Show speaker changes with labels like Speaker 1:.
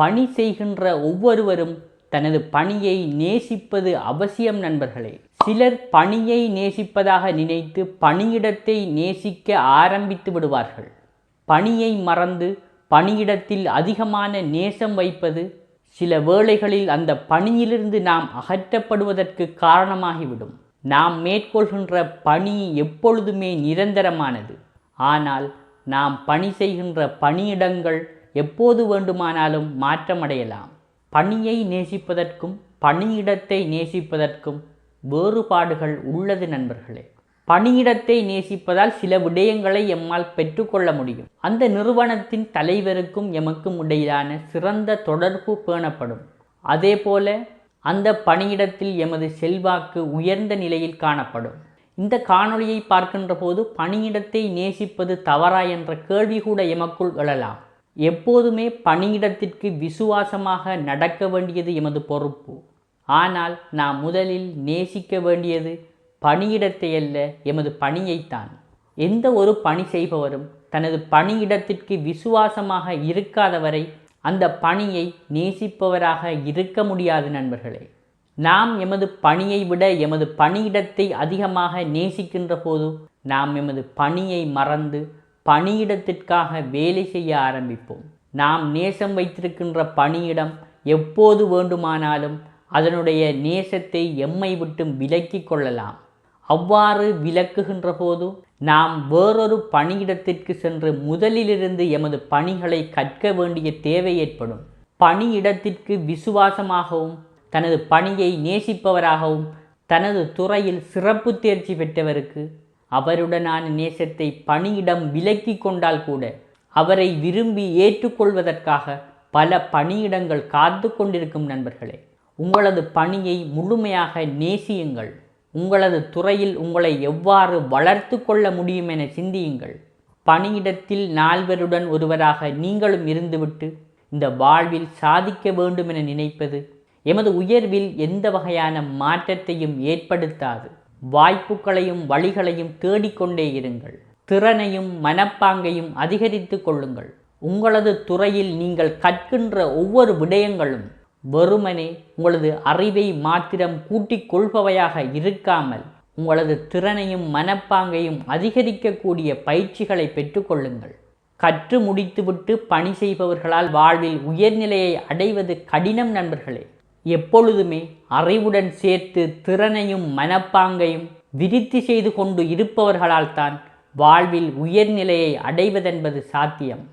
Speaker 1: பணி செய்கின்ற ஒவ்வொருவரும் தனது பணியை நேசிப்பது அவசியம் நண்பர்களே. சிலர் பணியை நேசிப்பதாக நினைத்து பணியிடத்தை நேசிக்க ஆரம்பித்து விடுவார்கள். பணியை மறந்து பணியிடத்தில் அதிகமான நேசம் வைப்பது சில வேளைகளில் அந்த பணியிலிருந்து நாம் அகற்றப்படுவதற்கு காரணமாகிவிடும். நாம் மேற்கொள்கின்ற பணி எப்பொழுதுமே நிரந்தரமானது. ஆனால் நாம் பணி செய்கின்ற பணியிடங்கள் எப்போது வேண்டுமானாலும் மாற்றமடையலாம். பணியை நேசிப்பதற்கும் பணியிடத்தை நேசிப்பதற்கும் வேறுபாடுகள் உள்ளது நண்பர்களே. பணியிடத்தை நேசிப்பதால் சில விடயங்களை எம்மால் பெற்றுக்கொள்ள முடியும். அந்த நிறுவனத்தின் தலைவருக்கும் எமக்கும் இடையிலான சிறந்த தொடர்பு பேணப்படும். அதேபோல அந்த பணியிடத்தில் எமது செல்வாக்கு உயர்ந்த நிலையில் காணப்படும். இந்த காணொளியை பார்க்கின்ற போது பணியிடத்தை நேசிப்பது தவறா என்ற கேள்வி கூட எமக்குள் எழலாம். எப்போதுமே பணியிடத்திற்கு விசுவாசமாக நடக்க வேண்டியது எமது பொறுப்பு. ஆனால் நாம் முதலில் நேசிக்க வேண்டியது பணியிடத்தை அல்ல எமது பணியைத்தான். எந்த ஒரு பணி செய்பவரும் தனது பணியிடத்திற்கு விசுவாசமாக இருக்காதவரை அந்த பணியை நேசிப்பவராக இருக்க முடியாது நண்பர்களே. நாம் எமது பணியை விட எமது பணியிடத்தை அதிகமாக நேசிக்கின்ற போது நாம் எமது பணியை மறந்து பணியிடத்திற்காக வேலை செய்ய ஆரம்பிப்போம். நாம் நேசம் வைத்திருக்கின்ற பணியிடம் எப்போது வேண்டுமானாலும் அதனுடைய நேசத்தை எம்மை விட்டு விலக்கிக் கொள்ளலாம். அவ்வாறு விலக்குகின்ற போது நாம் வேறொரு பணியிடத்திற்கு சென்று முதலிலிருந்து எமது பணிகளை கற்க வேண்டிய தேவை ஏற்படும். பணியிடத்திற்கு விசுவாசமாகவும் தனது பணியை நேசிப்பவராகவும் தனது துறையில் சிறப்பு தேர்ச்சி பெற்றவருக்கு அவருடனான நேசத்தை பணியிடம் விலக்கி கொண்டால் கூட அவரை விரும்பி ஏற்றுக்கொள்வதற்காக பல பணியிடங்கள் காத்து கொண்டிருக்கும் நண்பர்களே. உங்களது பணியை முழுமையாக நேசியுங்கள். உங்களது துறையில் உங்களை எவ்வாறு வளர்த்து கொள்ள முடியும் என சிந்தியுங்கள். பணியிடத்தில் நால்வருடன் ஒருவராக நீங்களும் இருந்துவிட்டு இந்த வாழ்வில் சாதிக்க வேண்டும் என நினைப்பது எமது உயர்வில் எந்த வகையான மாற்றத்தையும் ஏற்படுத்தாது. வாய்ப்புகளையும் வழிகளையும் தேடிக்கொண்டே இருங்கள். திறனையும் மனப்பாங்கையும் அதிகரித்து கொள்ளுங்கள். உங்களது துறையில் நீங்கள் கற்கின்ற ஒவ்வொரு விடயங்களும் வெறுமனே உங்களது அறிவை மாத்திரம் கூட்டிக் கொள்பவையாக இருக்காமல் உங்களது திறனையும் மனப்பாங்கையும் அதிகரிக்கக்கூடிய பயிற்சிகளை பெற்றுக்கொள்ளுங்கள் கற்று முடித்துவிட்டு பணி செய்பவர்களால் வாழ்வில் உயர்நிலையை அடைவது கடினம் நண்பர்களே. எப்பொழுதுமே அறிவுடன் சேர்த்து திறனையும் மனப்பாங்கையும் விருத்தி செய்து கொண்டு இருப்பவர்களால் தான் வாழ்வில் உயர்நிலையை அடைவதென்பது சாத்தியம்.